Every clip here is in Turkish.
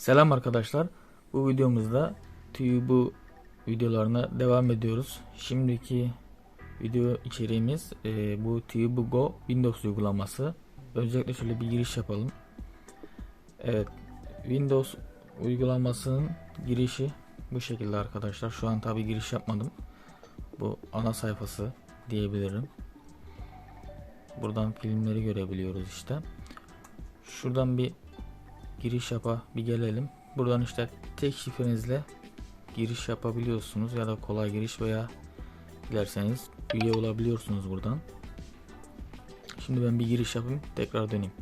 Selam arkadaşlar. Bu videomuzda TÜBU videolarına devam ediyoruz. Şimdiki video içeriğimiz e, bu TÜBU Go Windows uygulaması. Öncelikle şöyle bir giriş yapalım. Evet, Windows uygulamasının girişi bu şekilde arkadaşlar. Şu an tabi giriş yapmadım. Bu ana sayfası diyebilirim. Buradan filmleri görebiliyoruz işte. Şuradan bir giriş yapa bir gelelim. Buradan işte tek şifrenizle giriş yapabiliyorsunuz ya da kolay giriş veya dilerseniz üye olabiliyorsunuz buradan. Şimdi ben bir giriş yapayım tekrar döneyim.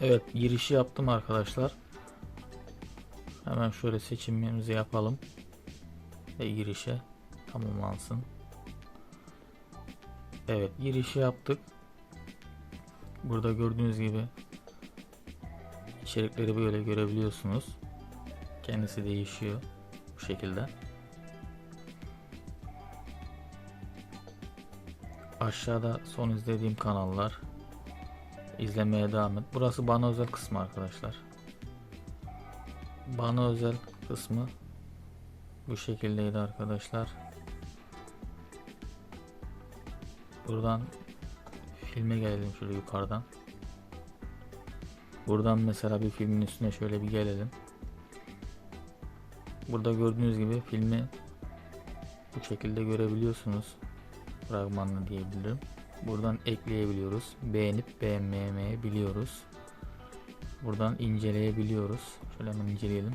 Evet girişi yaptım arkadaşlar. Hemen şöyle seçimimizi yapalım. Ve girişe tamamlansın. Evet girişi yaptık. Burada gördüğünüz gibi içerikleri böyle görebiliyorsunuz. Kendisi değişiyor bu şekilde. Aşağıda son izlediğim kanallar izlemeye devam et. Burası bana özel kısmı arkadaşlar. Bana özel kısmı bu şekildeydi arkadaşlar. Buradan filme gelelim şöyle yukarıdan. Buradan mesela bir filmin üstüne şöyle bir gelelim. Burada gördüğünüz gibi filmi bu şekilde görebiliyorsunuz. Fragmanlı diyebilirim. Buradan ekleyebiliyoruz. Beğenip beğenmeyebiliyoruz. Buradan inceleyebiliyoruz. Şöyle hemen inceleyelim.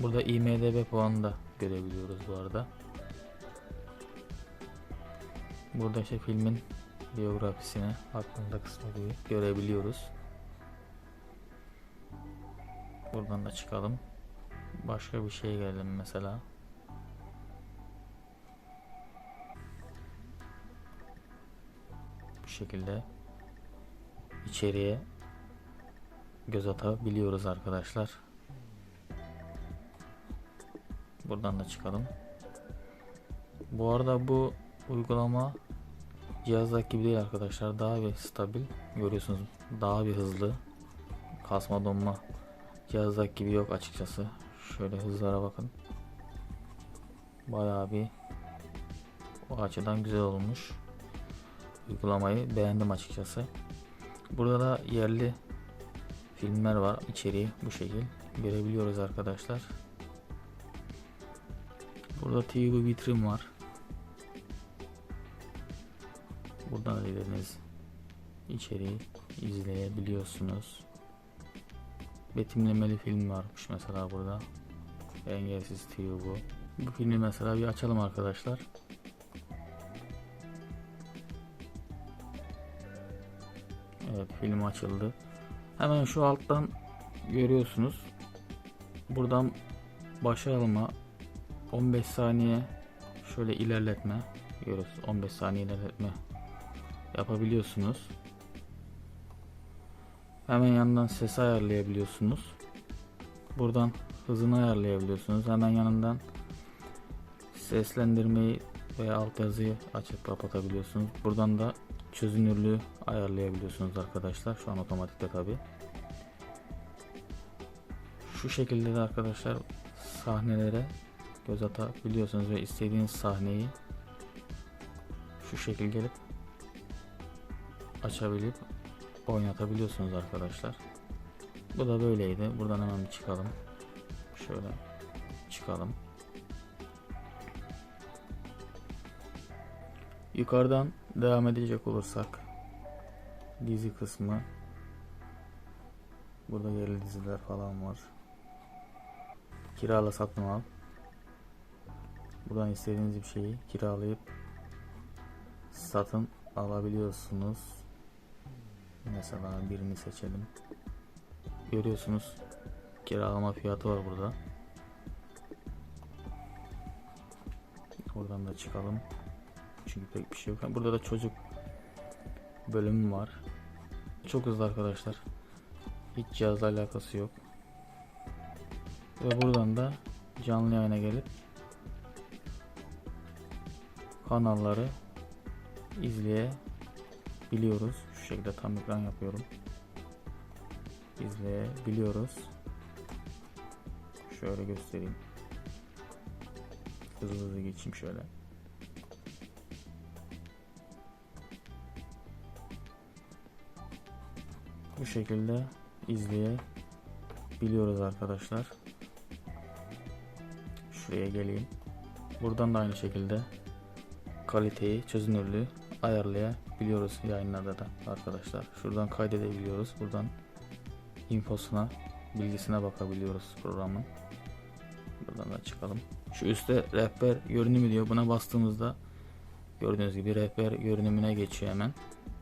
Burada IMDB puanını da görebiliyoruz bu arada. Burada işte filmin biyografisini aklında kısmı gibi görebiliyoruz. Buradan da çıkalım. Başka bir şeye gelelim mesela. Bu şekilde içeriye göz atabiliyoruz arkadaşlar. Buradan da çıkalım. Bu arada bu uygulama cihazdaki gibi değil arkadaşlar. Daha bir stabil. Görüyorsunuz daha bir hızlı. Kasma donma cihazdaki gibi yok açıkçası. Şöyle hızlara bakın. Bayağı bir o açıdan güzel olmuş. Uygulamayı beğendim açıkçası. Burada da yerli filmler var. İçeriği bu şekil görebiliyoruz arkadaşlar. Burada TV vitrin var. Buradan da dilediğiniz içeriği izleyebiliyorsunuz. Betimlemeli film varmış mesela burada. Engelsiz TV bu. Bu filmi mesela bir açalım arkadaşlar. Evet film açıldı. Hemen şu alttan görüyorsunuz. Buradan başa alma 15 saniye şöyle ilerletme görüyoruz 15 saniye ilerletme yapabiliyorsunuz. Hemen yandan sesi ayarlayabiliyorsunuz. Buradan hızını ayarlayabiliyorsunuz. Hemen yanından seslendirmeyi veya alt yazıyı açıp kapatabiliyorsunuz. Buradan da çözünürlüğü ayarlayabiliyorsunuz arkadaşlar. Şu an otomatikte tabi. Şu şekilde de arkadaşlar sahnelere göz atabiliyorsunuz ve istediğiniz sahneyi şu şekil gelip açabilip oynatabiliyorsunuz arkadaşlar. Bu da böyleydi. Buradan hemen bir çıkalım. Şöyle çıkalım. Yukarıdan devam edecek olursak dizi kısmı burada yerli diziler falan var. Kirala satın al. Buradan istediğiniz bir şeyi kiralayıp satın alabiliyorsunuz. Mesela birini seçelim. Görüyorsunuz kiralama fiyatı var burada. Oradan da çıkalım. Çünkü pek bir şey yok. Burada da çocuk bölümü var. Çok hızlı arkadaşlar. Hiç cihazla alakası yok. Ve buradan da canlı yayına gelip kanalları izleyebiliyorsunuz biliyoruz. Şu şekilde tam ekran yapıyorum. İzleyebiliyoruz. Şöyle göstereyim. Hızlı hızlı geçeyim şöyle. Bu şekilde izleyebiliyoruz arkadaşlar. Şuraya geleyim. Buradan da aynı şekilde kaliteyi, çözünürlüğü ayarlayabiliyoruz yayınlarda da arkadaşlar. Şuradan kaydedebiliyoruz. Buradan infosuna, bilgisine bakabiliyoruz programın. Buradan da çıkalım. Şu üstte rehber görünümü diyor. Buna bastığımızda gördüğünüz gibi rehber görünümüne geçiyor hemen.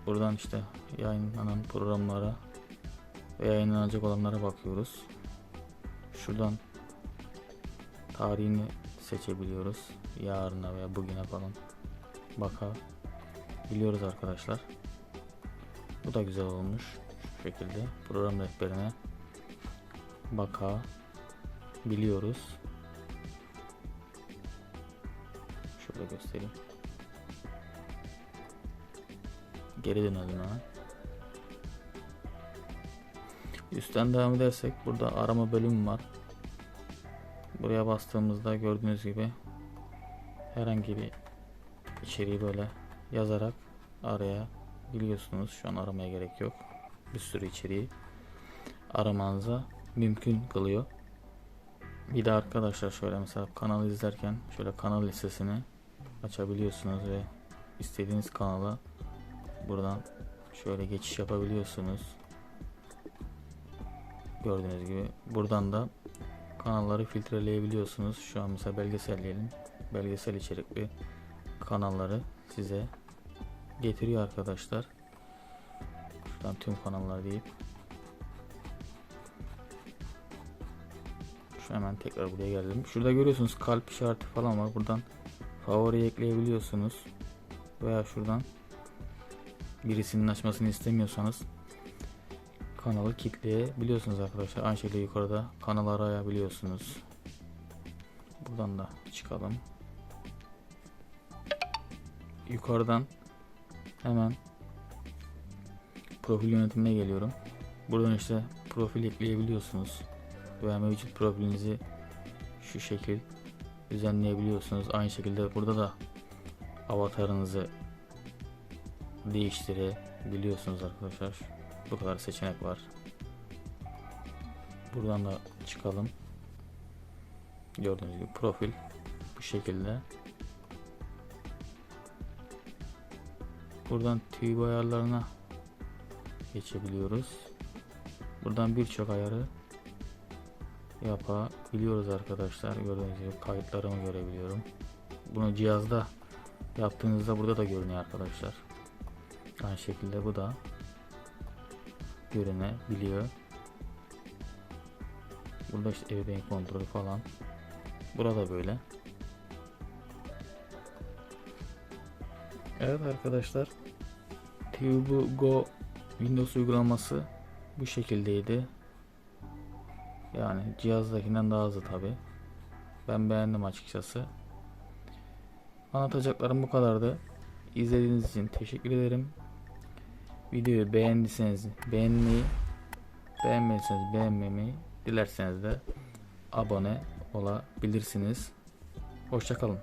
Buradan işte yayınlanan programlara ve yayınlanacak olanlara bakıyoruz. Şuradan tarihini seçebiliyoruz. Yarına veya bugüne falan bakabiliyoruz arkadaşlar. Bu da güzel olmuş. Şu şekilde program rehberine bakabiliyoruz. Şöyle göstereyim. Geri dönelim hemen. Üstten devam edersek burada arama bölümü var. Buraya bastığımızda gördüğünüz gibi herhangi bir içeriği böyle yazarak arayabiliyorsunuz. Şu an aramaya gerek yok. Bir sürü içeriği aramanıza mümkün kılıyor. Bir de arkadaşlar şöyle mesela kanalı izlerken şöyle kanal listesini açabiliyorsunuz ve istediğiniz kanala buradan şöyle geçiş yapabiliyorsunuz. Gördüğünüz gibi buradan da kanalları filtreleyebiliyorsunuz. Şu an mesela belgesel diyelim. Belgesel içerikli kanalları size getiriyor arkadaşlar. Şuradan tüm kanallar deyip şu hemen tekrar buraya geldim. Şurada görüyorsunuz kalp işareti falan var. Buradan favori ekleyebiliyorsunuz. Veya şuradan birisinin açmasını istemiyorsanız kanalı kilitleyebiliyorsunuz arkadaşlar. Aynı şekilde yukarıda kanalı arayabiliyorsunuz. Buradan da çıkalım. Yukarıdan hemen profil yönetimine geliyorum. Buradan işte profil ekleyebiliyorsunuz. Veya mevcut profilinizi şu şekil düzenleyebiliyorsunuz. Aynı şekilde burada da avatarınızı değiştirebiliyorsunuz arkadaşlar. Bu kadar seçenek var. Buradan da çıkalım. Gördüğünüz gibi profil bu şekilde. Buradan tüy ayarlarına geçebiliyoruz. Buradan birçok ayarı yapabiliyoruz arkadaşlar. Gördüğünüz gibi kayıtlarımı görebiliyorum. Bunu cihazda yaptığınızda burada da görünüyor arkadaşlar. Aynı şekilde bu da görünebiliyor. Burada işte ebeveyn kontrolü falan. Burada böyle. Evet arkadaşlar. TubeGo Go Windows uygulaması bu şekildeydi. Yani cihazdakinden daha hızlı tabi. Ben beğendim açıkçası. Anlatacaklarım bu kadardı. İzlediğiniz için teşekkür ederim. Videoyu beğendiyseniz beğenmeyi, beğenmediyseniz beğenmemeyi, dilerseniz de abone olabilirsiniz. Hoşçakalın.